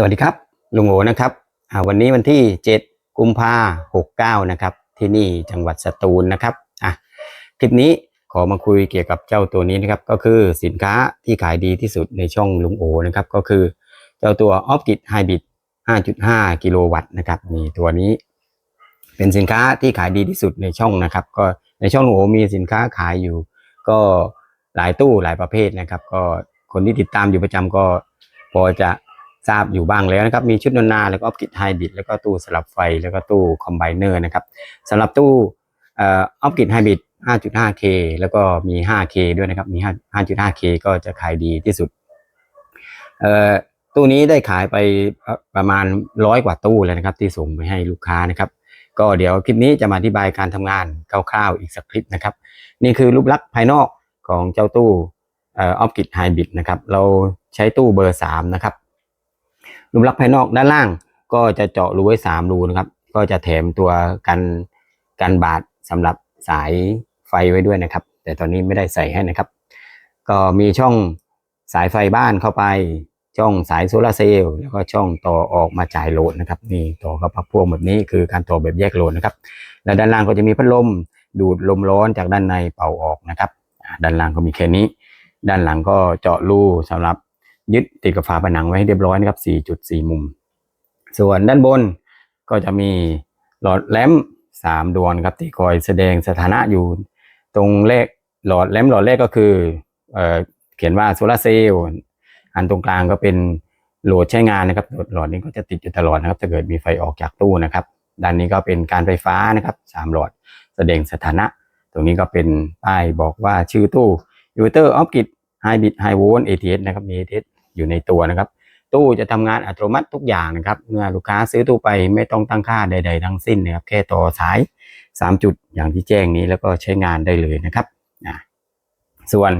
สวัสดีครับลุงโอนะครับวันนี้วันที่ 7 กุมภาหกเก้านะครับ ที่นี่จังหวัดสตูลนะครับอะคลิปนี้ขอมาคุยเกี่ยวกับเจ้าตัวนี้นะครับ ก็คือสินค้าที่ขายดีที่สุดในช่องลุงโอนะครับ ก็คือเจ้าตัวออฟกิ h ไฮบ r ิด5.5 กิโลวัตต์นะครับนี่ตัวนี้ เป็นสินค้าที่ขายดีที่สุดในช่องนะครับ ก็ในช่องลุงโอมีสินค้าขายอยู่ ก็หลายตู้หลายประเภทนะครับ ก็คนที่ติดตามอยู่ประจำก็พอจะ ทราบอยู่บ้างแล้วนะครับ มีชุดนนนาแล้วก็ออฟกิ h ไฮบ r ิดแล้วก็ตู้สลับไฟแล้วก็ตู้คอมไบเนอร์นะครับสำหรับตู้ออฟกิ h ไฮบ r ิด 5.5K แล้วก็มี 5K ด้วยนะครับ มี 5.5K ก็จะขายดีที่สุด เอ่อตู้นี้ได้ขายไปประมาณร้อยกว่าตู้แล้วนะครับ ที่ส่งไปให้ลูกค้านะครับ ก็เดี๋ยวคลิปนี้จะมาอธิบายการทำงานคร่าวๆอีกสักคลิปนะครับ นี่คือรูปลักษณ์ภายนอกของเจ้าตู้ออฟกิ h ไฮบ r ิดนะครับ เราใช้ตู้เบอร์สามนะครับ รูปลักษณ์ภายนอกด้านล่าง ก็จะเจาะรูไว้สามรูนะครับ ก็จะแถมตัวกันกันบาดสำหรับสายไฟไว้ด้วยนะครับ แต่ตอนนี้ไม่ได้ใส่ให้นะครับ ก็มีช่องสายไฟบ้านเข้าไป ช่องสายโซลาร์เซลล์แล้วก็ช่องต่อออกมาจ่ายโหลดนะครับ นี่ต่อกับพักพ่วงแบบนี้คือการต่อแบบแยกโหลดนะครับ แล้วด้านล่างก็จะมีพัดลมดูดลมร้อนจากด้านในเป่าออกนะครับ ด้านล่างก็มีแค่นี้ ด้านหลังก็เจาะรูสำหรับ ยึดติดกับฝาผนังไว้ให้เรียบร้อยนะครับ4.4 มุม ส่วนด้านบนก็จะมีหลอดแลมสามดวงครับที่คอยแสดงสถานะอยู่ ตรงเลขหลอดแลมหลอดแรกก็คือเออเขียนว่าโซลาเซลล์อันตรงกลางก็เป็นโหลดใช้งานนะครับหลอดนี้ก็จะติดอยู่ตลอดนะครับถ้าเกิดมีไฟออกจากตู้นะครับด้านนี้ก็เป็นการไฟฟ้านะครับสามหลอดแสดงสถานะ ตรงนี้ก็เป็นป้ายบอกว่าชื่อตู้ยูเตอร์ออฟกิ h ไฮบ r ิดไฮโวลต์ ATS นะครับมี ATS อยู่ในตัวนะครับ ตู้จะทำงานอัตโนมัติทุกอย่างนะครับ เมื่อลูกค้าซื้อตู้ไปไม่ต้องตั้งค่าใด ๆ ทั้งสิ้นนะครับ แค่ต่อสาย 3 จุดอย่างที่แจ้งนี้แล้วก็ใช้งานได้เลยนะครับส่วน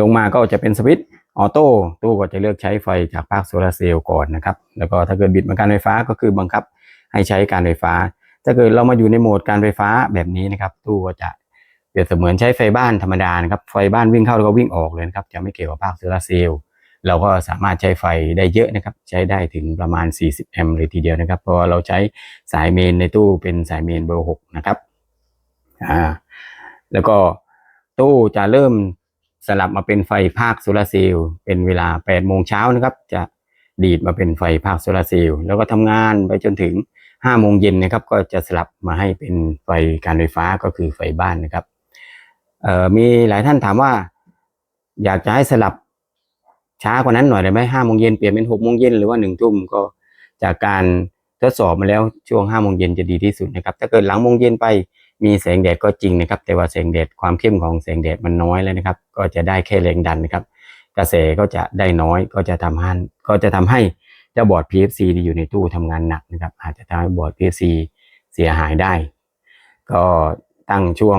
ลงมาก็จะเป็นสวิตช์ออโต้ตู้ก็จะเลือกใช้ไฟจากภาคโซลาร์เซลล์ก่อนนะครับ แล้วก็ถ้าเกิดบิดมาการไฟฟ้าก็คือบังคับให้ใช้การไฟฟ้า ถ้าเกิดเรามาอยู่ในโหมดการไฟฟ้าแบบนี้นะครับ ตู้ก็จะเปรียบเสมือนใช้ไฟบ้านธรรมดานะครับไฟบ้านวิ่งเข้าแล้วก็วิ่งออกเลยนะครับจะไม่เกี่ยวกับภาคโซลาร์เซลล์ เราก็สามารถใช้ไฟได้เยอะนะครับ ใช้ได้ถึงประมาณ 40 แอมป์เลยทีเดียวนะครับ เพราะเราใช้สายเมนในตู้เป็นสายเมนเบอร์ 6 นะครับ อ่า แล้วก็ตู้จะเริ่มสลับมาเป็นไฟภาคโซลาร์เซลล์เป็นเวลา 8 โมงเช้านะครับ จะดีดมาเป็นไฟภาคโซลาร์เซลล์แล้วก็ทำงานไปจนถึง 5 โมงเย็นนะครับ ก็จะสลับมาให้เป็นไฟการไฟฟ้าก็คือไฟบ้านนะครับ เอ่อ มีหลายท่านถามว่า อยากจะให้สลับ ช้ากว่านั้นหน่อยได้ไหมห้าโมงเย็นเปลี่ยนเป็นหกโมงเย็นหรือว่าหนึ่งทุ่มก็จากการทดสอบมาแล้วช่วงห้าโมงเย็นจะดีที่สุดนะครับถ้าเกิดหลังโมงเย็นไปมีแสงแดดก็จริงนะครับ แต่ว่าแสงแดดความเข้มของแสงแดดมันน้อยแล้วนะครับ ก็จะได้แค่แรงดันนะครับ กระแสก็จะได้น้อยก็จะทำให้ก็จะทำให้เจ้าบอร์ด PFC ที่อยู่ในตู้ทำงานหนักนะครับ อาจจะทำให้บอร์ด PFC เสียหายได้ ก็ตั้งช่วง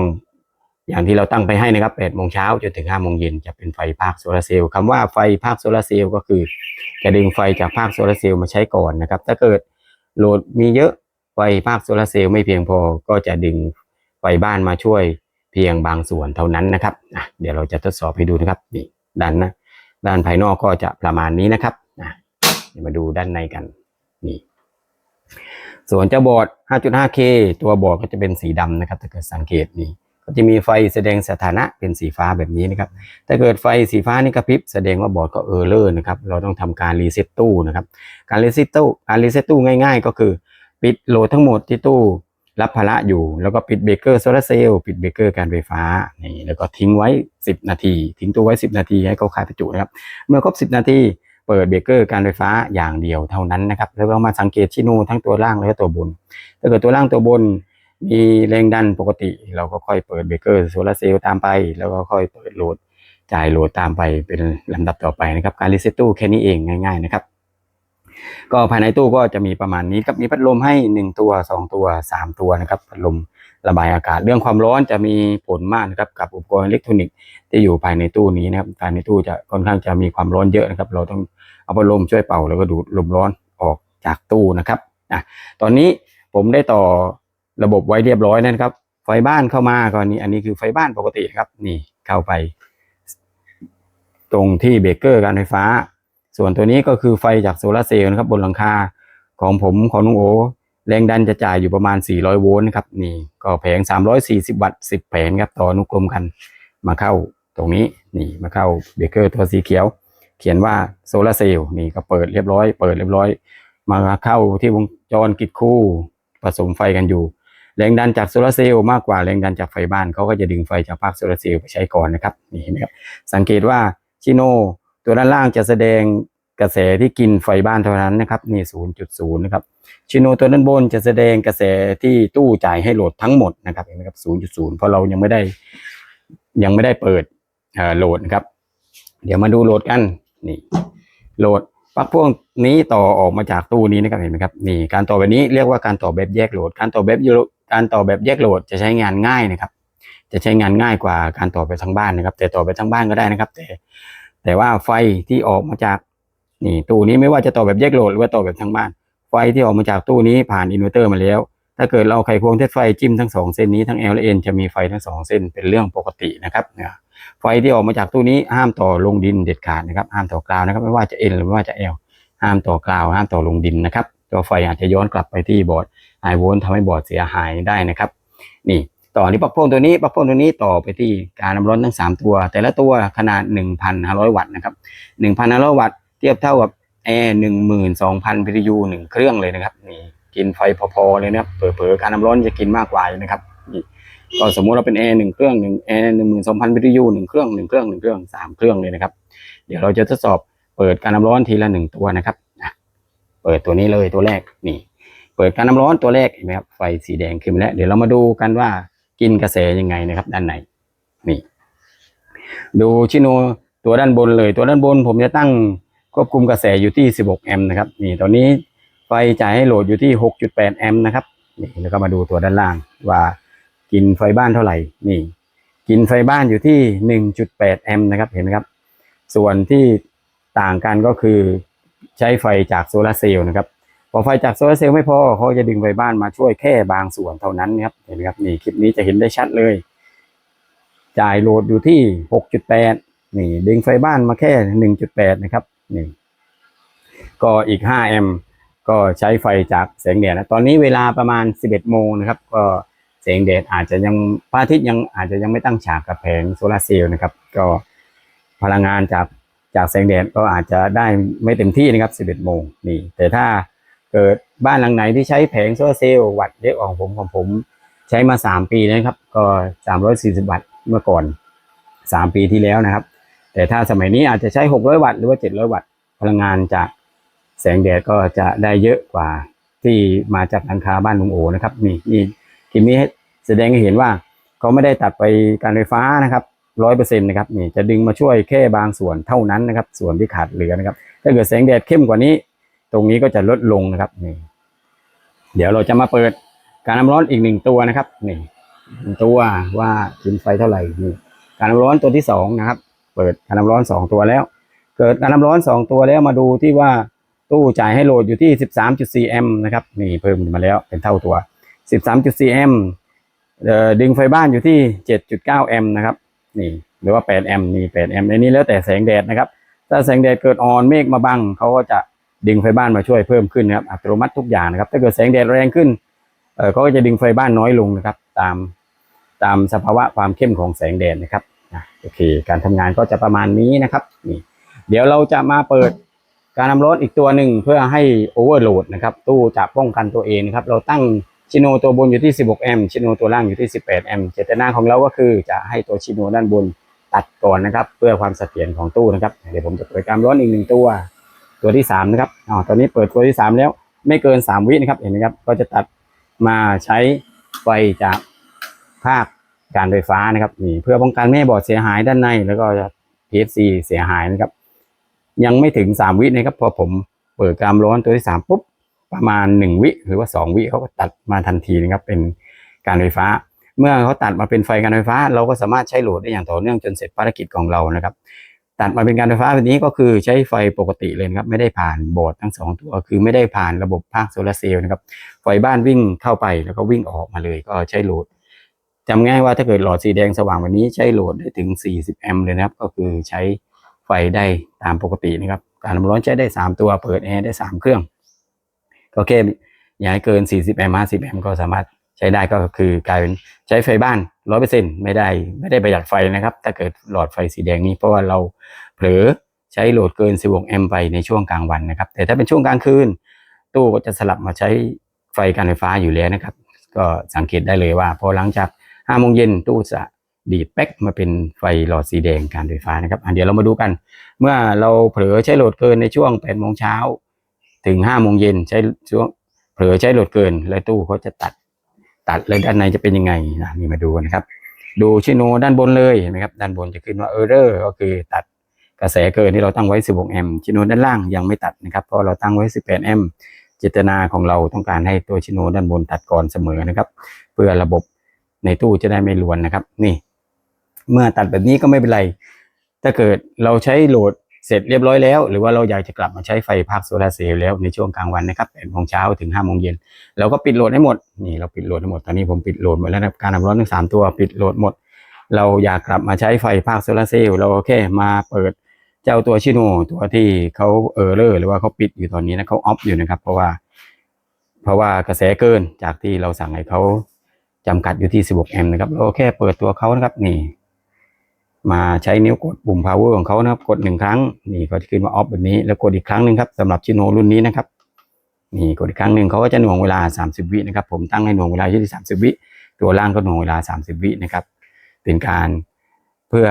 อย่างที่เราตั้งไปให้นะครับ8โมงเช้าจนถึง5โมงเย็นจะเป็นไฟภาคโซลาร์เซลล์คำว่าไฟภาคโซลาร์เซลล์ก็คือ จะดึงไฟจากภาคโซลาร์เซลล์มาใช้ก่อนนะครับ ถ้าเกิดโหลดมีเยอะไฟภาคโซลาร์เซลล์ไม่เพียงพอก็จะดึงไฟบ้านมาช่วยเพียงบางส่วนเท่านั้นนะครับเดี๋ยวเราจะทดสอบให้ดูนะครับนี่ด้านนะด้านภายนอกก็จะประมาณนี้นะครับเดี๋ยวมาดูด้านในกันนี่ส่วนเจ้าบอร์ด 5.5K ตัวบอร์ดก็จะเป็นสีดำนะครับถ้าเกิดสังเกตนี่ ก็จะมีไฟแสดงสถานะเป็นสีฟ้าแบบนี้นะครับ ถ้าเกิดไฟสีฟ้านี่กระพริบแสดงว่าบอร์ดก็เออร์เลอร์นะครับ เราต้องทำการรีเซ็ตตู้นะครับ การรีเซ็ตตู้การรีเซ็ตตู้ง่าย ๆ ก็คือ ปิดโหลดทั้งหมดที่ตู้รับภาระอยู่ แล้วก็ปิดเบรกเกอร์โซลาร์เซลล์ปิดเบรกเกอร์การไฟฟ้านี่แล้วก็ทิ้งไว้ 10 นาที ทิ้งตู้ไว้ 10 นาทีให้เขาคายประจุนะครับ เมื่อครบ 10 นาทีเปิดเบรกเกอร์การไฟฟ้าอย่างเดียวเท่านั้นนะครับ แล้วก็มาสังเกตชินูทั้งตัวล่างแล้วก็ตัวบน ถ้าเกิดตัวล่างตัวบน มีแรงดันปกติ เราก็ค่อยเปิดเบรกเกอร์โซลาร์เซลล์ตามไป แล้วก็ค่อยเปิดโหลดจ่ายโหลดตามไปเป็นลำดับต่อไปนะครับ การรีเซ็ตตู้แค่นี้เองง่าย ๆนะครับ ก็ภายในตู้ก็จะมีประมาณนี้ครับมีพัดลมให้ 1 ตัว 2 ตัว 3 ตัวนะครับพัดลมระบายอากาศเรื่องความร้อนจะมีผลมากนะครับกับอุปกรณ์อิเล็กทรอนิกส์ที่อยู่ภายในตู้นี้นะครับภายในตู้จะค่อนข้างจะมีความร้อนเยอะนะครับ เราต้องเอาพัดลมช่วยเป่าแล้วก็ดูดลมร้อนออกจากตู้นะครับอะตอนนี้ผมได้ต่อ ระบบไว้เรียบร้อยแล้วนะครับ ไฟบ้านเข้ามาก่อนนี้อันนี้คือไฟบ้านปกติครับ นี่เข้าไป ตรงที่เบรกเกอร์การไฟฟ้า ส่วนตัวนี้ก็คือไฟจากโซลาร์เซลล์นะครับบนหลังคาของผมของนุงโอ แรงดันจะจ่ายอยู่ประมาณ 400 โวลต์นะครับนี่ก็แผง 340 วัตต์ 10 แผงครับต่อนุกรมกันมาเข้าตรงนี้นี่มาเข้าเบรกเกอร์ตัวสีเขียว เขียนว่าโซลาร์เซลล์นี่ก็เปิดเรียบร้อย เปิดเรียบร้อย มาเข้าที่วงจรกิดคู่ผสมไฟกันอยู่ แรงดันจากโซลาร์เซลล์มากกว่าแรงดันจากไฟบ้านเขาก็จะดึงไฟจากภาคโซลาร์เซลล์ไปใช้ก่อนนะครับนี่เห็นไหมครับสังเกตว่าชิโนตัวด้านล่างจะแสดงกระแสที่กินไฟบ้านเท่านั้นนะครับนี่0.0นย์นะครับชิโนตัวด้านบนจะแสดงกระแสที่ตู้จ่ายให้โหลดทั้งหมดนะครับเห็นไหมครับ0.0เพราะเรายังไม่ได้ยังไม่ได้เปิดโหลดนะครับ เดี๋ยวมาดูโหลดกันนี่โหลดปลั๊กพวกนี้ต่อออกมาจากตู้นี้นะครับเห็นไหมครับนี่การต่อแบบนี้เรียกว่าการต่อแบบแยกโหลด การต่อแบบ การต่อแบบแยกโหลดจะใช้งานง่ายนะครับ จะใช้งานง่ายกว่าการต่อไปทั้งบ้านนะครับ แต่ต่อไปทั้งบ้านก็ได้นะครับ แต่แต่ว่าไฟที่ออกมาจากนี่ตู้นี้ไม่ว่าจะต่อแบบแยกโหลดหรือว่าต่อแบบทั้งบ้าน ไฟที่ออกมาจากตู้นี้ผ่านอินเวอร์เตอร์มาแล้ว ถ้าเกิดเราไขควงเทสไฟจิ้มทั้งสองเส้นนี้ทั้ง L และ N จะมีไฟทั้งสองเส้นเป็นเรื่องปกตินะครับเนี่ยไฟที่ออกมาจากตู้นี้ห้ามต่อลงดินเด็ดขาดนะครับห้ามต่อกราวนะครับ ไม่ว่าจะ N หรือไม่ว่าจะ L ห้ามต่อกราวห้ามต่อลงดินนะครับ ตัวไฟอาจจะย้อนกลับไปที่บอร์ดไฮโวล์ทำให้บอร์ดเสียหายได้นะครับ นี่ต่อที่ปลั๊กพ่วงตัวนี้ปลั๊กพ่วงตัวนี้ต่อไปที่การนำร้อนทั้ง 3 ตัว แต่ละตัวขนาด 1,500 วัตต์นะครับ 1,500 วัตต์เทียบเท่ากับแอร์12,000 PTU หนึ่งเครื่องเลยนะครับนี่กินไฟพอๆเลยนะครับเผลอๆการนำร้อนจะกินมากกว่านะครับนี่ก็สมมุติเราเป็นแอร์หนึ่งเครื่องหนึ่งแอร์หนึ่งหมื่นสองพัน PTU หนึ่งเครื่องหนึ่งเครื่องหนึ่งเครื่องสามเครื่องเลยนะครับ เดี๋ยวเราจะทดสอบเปิดการนำร้อนทีละหนึ่งตัวนะครับ เปิดตัวนี้เลยตัวแรกนี่ เปิดการน้ำร้อนตัวแรกเห็นไหมครับไฟสีแดงขึ้นมาแล้วเดี๋ยวเรามาดูกันว่ากินกระแสยังไงนะครับ ด้านในนี่ ดูชิโนตัวด้านบนเลย ตัวด้านบนผมจะตั้งควบคุมกระแสอยู่ที่ 16 แอมป์นะครับนี่ตอนนี้ไฟจ่ายให้โหลดอยู่ที่ 6.8 แอมป์นะครับนี่แล้วก็มาดูตัวด้านล่างว่ากินไฟบ้านเท่าไหร่นี่ กินไฟบ้านอยู่ที่ 1.8 แอมป์นะครับเห็นไหมครับ ส่วนที่ต่างกันก็คือ ใช้ไฟจากโซลาร์เซลล์นะครับพอไฟจากโซลาร์เซลล์ไม่พอเขาจะดึงไฟบ้านมาช่วยแค่บางส่วนเท่านั้นนะครับเห็นไหมครับนี่คลิปนี้จะเห็นได้ชัดเลย จ่ายโหลดอยู่ที่ 6.8 นี่ดึงไฟบ้านมาแค่ 1.8 นะครับนี่ก็อีก 5 แอมป์ก็ใช้ไฟจากแสงแดดนะตอนนี้เวลาประมาณ 11 โมงนะครับ ก็แสงแดดอาจจะยังพระอาทิตย์ยังอาจจะยังไม่ตั้งฉากกับแผงโซลาร์เซลล์นะครับ ก็พลังงานจาก จากแสงแดดก็อาจจะได้ไม่เต็มที่นะครับ 11 โมงนี่ แต่ถ้าเกิดบ้านหลังไหนที่ใช้แผงโซลาร์เซลล์วัตต์เยอะกของผมของผมใช้มา 3 ปีนะครับ ก็ 340 วัตต์เมื่อก่อน 3 ปีที่แล้วนะครับ แต่ถ้าสมัยนี้อาจจะใช้ 600 วัตต์หรือว่า 700 วัตต์พลังงานจากแสงแดดก็จะได้เยอะกว่าที่มาจากหลังคาบ้านลุงโอนะครับนี่นี่คลิปนี้แสดงให้เห็นว่าเขาไม่ได้ตัดไปการไฟฟ้านะครับ ร้อยเปอร์เซ็นต์นะครับนี่จะดึงมาช่วยแค่บางส่วนเท่านั้นนะครับ ส่วนที่ขาดเหลือนะครับ ถ้าเกิดแสงแดดเข้มกว่านี้ ตรงนี้ก็จะลดลงนะครับนี่เดี๋ยวเราจะมาเปิดการน้ำร้อนอีกหนึ่งตัวนะครับนี่ตัวว่ากินไฟเท่าไหร่นี่การน้ำร้อนตัวที่สองนะครับ เปิดการน้ำร้อนสองตัวแล้ว เกิดการน้ำร้อนสองตัวแล้วมาดูที่ว่าตู้จ่ายให้โหลดอยู่ที่13.4แอมนะครับนี่เพิ่มมาแล้วเป็นเท่าตัว13.4แอมป์เอ่อดึงไฟบ้านอยู่ที่7.9แอมนะครับ นี่หรือว่า 8 แอมป์นี่ 8 แอมป์ในนี้แล้วแต่แสงแดดนะครับ ถ้าแสงแดดเกิดอ่อนเมฆมาบังเขาก็จะดึงไฟบ้านมาช่วยเพิ่มขึ้นนะครับอัตโนมัติทุกอย่างนะครับ ถ้าเกิดแสงแดดแรงขึ้นเออเขาก็จะดึงไฟบ้านน้อยลงนะครับ ตามตามสภาวะความเข้มของแสงแดดนะครับโอเค การทำงานก็จะประมาณนี้นะครับนี่เดี๋ยวเราจะมาเปิดการนำร้อนอีกตัวหนึ่งเพื่อให้โอเวอร์โหลดนะครับ ตู้จะป้องกันตัวเองนะครับ เราตั้ง ชิโนตัวบนอยู่ที่ 16 แอมป์ชิโนตัวล่างอยู่ที่ 18 แอมป์เจตนาของเราก็คือจะให้ตัวชิโนด้านบนตัดก่อนนะครับ เพื่อความเสถียรของตู้นะครับ เดี๋ยวผมจะเปิดการร้อนอีกหนึ่งตัว ตัวที่ 3 นะครับอ๋อตอนนี้เปิดตัวที่ 3 แล้วไม่เกิน 3 วินะครับเห็นไหมครับก็จะตัดมาใช้ไฟจากภาคการไฟฟ้านะครับนี่เพื่อป้องกันไม่ให้บอดเสียหายด้านใน แล้วก็ PFC เสียหายนะครับ ยังไม่ถึงสามวินะครับพอผมเปิดการร้อนตัวที่สามปุ๊บ ประมาณหนึ่งวิหรือว่าสองวิเขาก็ตัดมาทันทีนะครับเป็นการไฟฟ้า เมื่อเขาตัดมาเป็นไฟการไฟฟ้า เราก็สามารถใช้โหลดได้อย่างต่อเนื่องจนเสร็จภารกิจของเรานะครับ ตัดมาเป็นการไฟฟ้าแบบนี้ก็คือใช้ไฟปกติเลยครับไม่ได้ผ่านบอร์ดทั้งสองตัว คือไม่ได้ผ่านระบบภาคโซลาร์เซลล์นะครับไฟบ้านวิ่งเข้าไปแล้วก็วิ่งออกมาเลยก็ใช้โหลดจำง่ายว่าถ้าเกิดหลอดสีแดงสว่างแบบนี้ใช้โหลดได้ถึง 40 แอมป์เลยนะครับ ก็คือใช้ไฟได้ตามปกตินะครับ การนำร้อนใช้ได้สามตัว เปิดแอร์ได้สามเครื่อง ก็แค่อย่าให้เกิน 40 แอมป์50 แอมป์ก็สามารถใช้ได้ก็คือกลายเป็นใช้ไฟบ้านร้อยเปอร์เซ็นไม่ได้ไม่ได้ประหยัดไฟนะครับ ถ้าเกิดหลอดไฟสีแดงนี้เพราะว่าเราเผลอใช้โหลดเกิน 16 แอมป์ไปในช่วงกลางวันนะครับ แต่ถ้าเป็นช่วงกลางคืน ตู้ก็จะสลับมาใช้ไฟการไฟฟ้าอยู่แล้วนะครับ ก็สังเกตได้เลยว่าพอหลังจาก5โมงเย็นตู้จะดีดแป๊กมาเป็นไฟหลอดสีแดงการไฟฟ้านะครับอันเดี๋ยวเรามาดูกัน เมื่อเราเผลอใช้โหลดเกินในช่วง8โมงเช้า ถึง5โมงเย็นใช้ช่วงเผลอใช้โหลดเกินแล้วตู้เขาจะตัด ตัดเลยด้านในจะเป็นยังไงนะนี่มาดูกันะครับ ดูชิโนด้านบนเลยเห็นไหมครับด้านบนจะขึ้นว่า error ก็คือตัดกระแสเกินที่เราตั้งไว้ 16 แอมป์ชิโนด้านล่างยังไม่ตัดนะครับเพราะเราตั้งไว้ 18 แอมป์เจตนาของเราต้องการให้ตัวชิโนด้านบนตัดก่อนเสมอนะครับ เพื่อระบบในตู้จะได้ไม่รวนนะครับ นี่ เมื่อตัดแบบนี้ก็ไม่เป็นไร ถ้าเกิดเราใช้โหลด เสร็จเรียบร้อยแล้ว หรือว่าเราอยากจะกลับมาใช้ไฟภาคโซลาร์เซลล์แล้วในช่วงกลางวันนะครับ8โมงเช้าถึง5โมงเย็นเราก็ปิดโหลดให้หมดนี่เราปิดโหลดให้หมดตอนนี้ผมปิดโหลดหมดแล้วนะการนำร้อนทั้งสามตัวปิดโหลดหมด เราอยากกลับมาใช้ไฟภาคโซลาร์เซลล์เราแค่มาเปิดเจ้าตัวชิโนตัวที่เขาเออร์เลอร์หรือว่าเขาปิดอยู่ตอนนี้นะเขาออฟอยู่นะครับ เพราะว่า เพราะว่ากระแสเกินจากที่เราสั่งให้เขาจำกัดอยู่ที่ 16 แอมป์นะครับเราแค่เปิดตัวเขานะครับนี่ มาใช้นิ้วกดปุ่ม power ของเขานะครับ กดหนึ่งครั้ง นี่ก็จะขึ้นว่า off แบบนี้ แล้วกดอีกครั้งหนึ่งครับสำหรับชิโนรุ่นนี้นะครับ นี่กดอีกครั้งหนึ่งเขาก็จะหน่วงเวลา 30 วินะครับ ผมตั้งให้หน่วงเวลาอยู่ที่ 30 วิ ตัวล่างก็หน่วงเวลา 30 วินะครับ เป็นการเพื่อ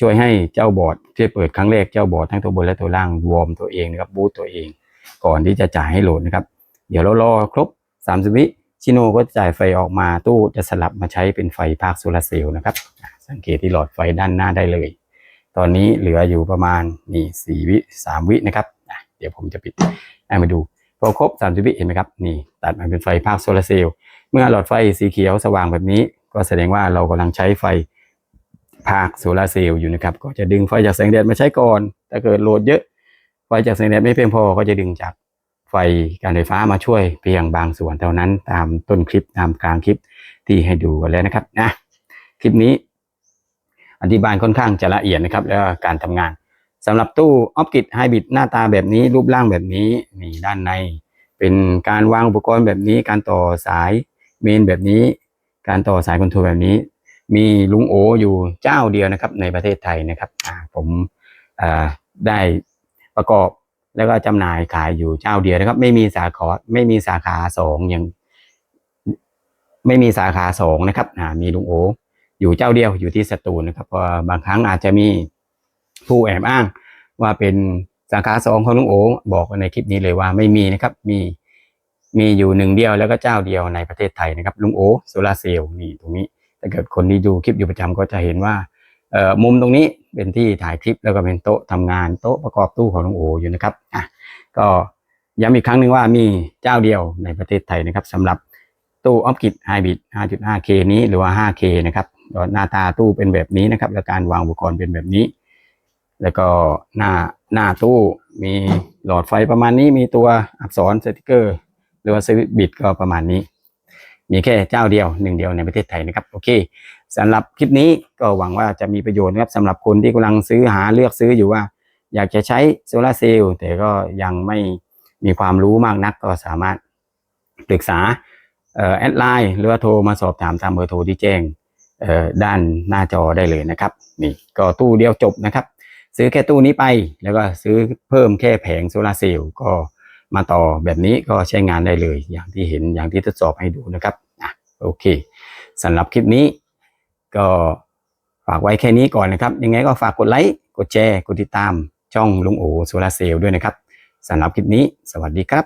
ช่วยให้เจ้าบอร์ดที่เปิดครั้งแรกเจ้าบอร์ดทั้งตัวบนและตัวล่างวอร์มตัวเองนะครับบูตตัวเอง ก่อนที่จะจ่ายให้โหลดนะครับ เดี๋ยวเรารอครบ 30 วิ ชิโนก็จ่ายไฟออกมาตู้จะสลับมาใช้เป็นไฟภาคโซลาร์เซลล์นะครับ สังเกตที่หลอดไฟด้านหน้าได้เลย ตอนนี้เหลืออยู่ประมาณนี่สี่วิสามวินะครับเดี๋ยวผมจะปิดให้มาดูพอครบ30วิเห็นไหมครับนี่ตัดมาเป็นไฟภาคโซลาร์เซลล์เมื่อหลอดไฟสีเขียวสว่างแบบนี้ ก็แสดงว่าเรากำลังใช้ไฟภาคโซลาร์เซลล์อยู่นะครับ ก็จะดึงไฟจากแสงแดดมาใช้ก่อน ถ้าเกิดโหลดเยอะไฟจากแสงแดดไม่เพียงพอก็จะดึงจาก ไฟการไฟฟ้ามาช่วยเพียงบางส่วนเท่านั้นตามต้นคลิปตามกลางคลิปที่ให้ดูกันแล้วนะครับนะคลิปนี้ อธิบายค่อนข้างจะละเอียดนะครับ แล้วการทำงานสำหรับตู้ออฟกิดไฮบริดหน้าตาแบบนี้ รูปร่างแบบนี้นี่ด้านใน เป็นการวางอุปกรณ์แบบนี้ การต่อสายเมนแบบนี้ การต่อสายคอนโทรลแบบนี้ มีลุงโออยู่เจ้าเดียวนะครับ ในประเทศไทยนะครับผมได้ประกอบ แล้วก็จำหน่ายขายอยู่เจ้าเดียวนะครับ ไม่มีสาขาไม่มีสาขาสองยังไม่มีสาขาสองนะครับอ่ามีลุงโออยู่เจ้าเดียวอยู่ที่สตูลนะครับเพราะบางครั้งอาจจะมีผู้แอบอ้าง ว่าเป็นสาขาสองของลุงโอบอกในคลิปนี้เลยว่าไม่มีนะครับ มีมีอยู่หนึ่งเดียวแล้วก็เจ้าเดียวในประเทศไทยนะครับลุงโอโซลาเซลล์นี่ตรงนี้ถ้าเกิดคนที่ดูคลิปอยู่ประจำก็จะเห็นว่า มุมตรงนี้เป็นที่ถ่ายคลิปแล้วก็เป็นโต๊ะทำงานโต๊ะประกอบตู้ของลุงโออยู่นะครับอะก็ย้ำอีกครั้งหนึ่งว่ามีเจ้าเดียวในประเทศไทยนะครับสำหรับตู้ออฟกิดไฮบริด 5.5K นี้หรือว่า 5K นะครับหน้าตาตู้เป็นแบบนี้นะครับ และการวางอุปกรณ์เป็นแบบนี้ แล้วก็หน้าหน้าตู้มีหลอดไฟประมาณนี้มีตัวอักษรสติกเกอร์ หรือว่าสวิตช์บิดก็ประมาณนี้ มีแค่เจ้าเดียวหนึ่งเดียวในประเทศไทยนะครับ โอเค สำหรับคลิปนี้ก็หวังว่าจะมีประโยชน์นะครับสำหรับคนที่กำลังซื้อหาเลือกซื้ออยู่ว่า อยากจะใช้โซลาเซลล์แต่ก็ยังไม่มีความรู้มากนักก็สามารถปรึกษาแอดไลน์หรือว่าโทรมาสอบถามตามเบอร์โทรที่แจ้งด้านหน้าจอได้เลยนะครับ นี่ก็ตู้เดียวจบนะครับ ซื้อแค่ตู้นี้ไปแล้วก็ซื้อเพิ่มแค่แผงโซลาเซลล์ก็มาต่อแบบนี้ก็ใช้งานได้เลย อย่างที่เห็นอย่างที่ทดสอบให้ดูนะครับอะโอเคสำหรับคลิปนี้ ก็ฝากไว้แค่นี้ก่อนนะครับ ยังไงก็ฝากกดไลค์ กดแชร์ กดติดตาม ช่องลุงโอโซลาเซลล์ด้วยนะครับสำหรับคลิปนี้ สวัสดีครับ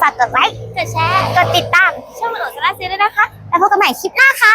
ฝากกดไลค์ กดแชร์ กดติดตามช่องลุงโอโซลาเซลล์ด้วยนะคะ แล้วพบกันใหม่คลิปหน้าค่ะ